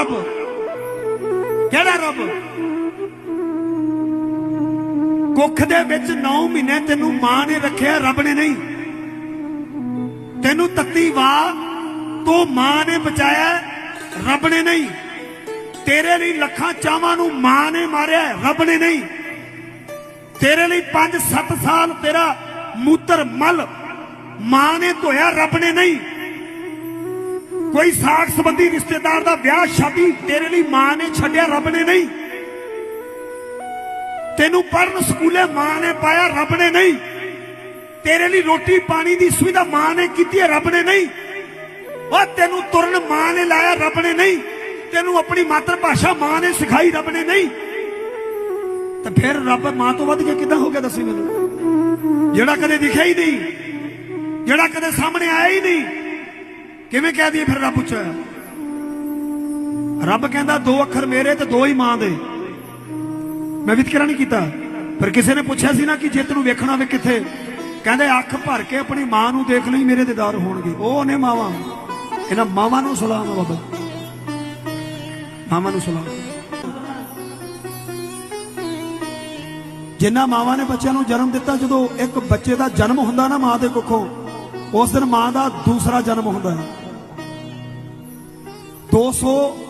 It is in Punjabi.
ਰੱਬ ਕਿਹੜਾ ਰੱਬ ਕੁੱਖ ਦੇ ਵਿੱਚ 9 ਮਹੀਨੇ ਤੈਨੂੰ ਮਾਂ ਨੇ ਰੱਖਿਆ, ਰੱਬ ਨੇ ਨਹੀਂ। ਤੈਨੂੰ ਤੱਤੀ ਵਾਹ ਤੋਂ ਮਾਂ ਨੇ ਬਚਾਇਆ, ਰੱਬ ਨੇ ਨਹੀਂ। ਤੇਰੇ ਲਈ ਲੱਖਾਂ ਚਾਵਾਂ ਨੂੰ ਮਾਂ ਨੇ ਮਾਰਿਆ, ਰੱਬ ਨੇ ਨਹੀਂ। ਤੇਰੇ ਲਈ 5-7 ਸਾਲ ਤੇਰਾ ਮੂਤਰ ਮਲ ਮਾਂ ਨੇ ਧੋਇਆ, ਰੱਬ ਨੇ ਨਹੀਂ। ਕੋਈ ਸਾਖ ਸੰਬੰਧੀ ਰਿਸ਼ਤੇਦਾਰ ਦਾ ਵਿਆਹ ਸ਼ਾਦੀ ਤੇਰੇ ਲਈ ਮਾਂ ਨੇ ਛੱਡਿਆ, ਰੱਬ ਨੇ ਨਹੀਂ। ਤੈਨੂੰ ਪੜਨ ਸਕੂਲੇ ਮਾਂ ਨੇ ਪਾਇਆ, ਰੱਬ ਨੇ ਨਹੀਂ। ਤੇਰੇ ਲਈ ਰੋਟੀ ਪਾਣੀ ਦੀ ਸੁਵਿਧਾ ਮਾਂ ਨੇ ਕੀਤੀ ਹੈ, ਰੱਬ ਨੇ ਨਹੀਂ। ਉਹ ਤੈਨੂੰ ਤੁਰਨ ਮਾਂ ਨੇ ਲਾਇਆ, ਰੱਬ ਨੇ ਨਹੀਂ। ਤੈਨੂੰ ਆਪਣੀ ਮਾਤਰ ਭਾਸ਼ਾ ਮਾਂ ਨੇ ਸਿਖਾਈ, ਰੱਬ ਨੇ ਨਹੀਂ। ਤਾਂ ਫਿਰ ਰੱਬ ਮਾਂ ਤੋਂ ਵੱਧ ਕੇ ਕਿੱਦਾਂ ਹੋ ਗਿਆ ਦੱਸੀ ਮੈਨੂੰ? ਜਿਹੜਾ ਕਦੇ ਦਿਖਿਆ ਹੀ ਨਹੀਂ, ਜਿਹੜਾ ਕਦੇ ਸਾਹਮਣੇ ਆਇਆ ਹੀ ਨਹੀਂ। ਕਿਵੇਂ ਕਹਿ ਦਈਏ ਫਿਰ ਰੱਬ ਉੱਚਾ ਰੱਬ ਕਹਿੰਦਾ, ਦੋ ਅੱਖਰ ਮੇਰੇ ਤੇ ਦੋ ਹੀ ਮਾਂ ਦੇ। ਮੈਂ ਵਿਤਕਰਾ ਨਹੀਂ ਕੀਤਾ। ਪਰ ਕਿਸੇ ਨੇ ਪੁੱਛਿਆ ਸੀ ਨਾ ਕਿ ਜਿੱਤ ਨੂੰ ਵੇਖਣਾ ਵੇ ਕਿੱਥੇ? ਕਹਿੰਦੇ, ਅੱਖ ਭਰ ਕੇ ਆਪਣੀ ਮਾਂ ਨੂੰ ਦੇਖ ਲਈ, ਮੇਰੇ ਦੀਦਾਰ ਹੋਣਗੇ। ਉਹ ਨੇ ਮਾਵਾਂ। ਇਹਨਾਂ ਮਾਵਾਂ ਨੂੰ ਸਲਾਮ ਆ ਬਾਬਾ। ਮਾਵਾਂ ਨੂੰ ਸਲਾਮ। ਜਿਨ੍ਹਾਂ ਮਾਵਾਂ ਨੇ ਬੱਚਿਆਂ ਨੂੰ ਜਨਮ ਦਿੱਤਾ, ਜਦੋਂ ਇੱਕ ਬੱਚੇ ਦਾ ਜਨਮ ਹੁੰਦਾ ਨਾ ਮਾਂ ਦੇ ਕੁੱਖੋਂ, ਉਸ ਦਿਨ ਮਾਂ ਦਾ ਦੂਸਰਾ ਜਨਮ ਹੁੰਦਾ ਹੈ। 200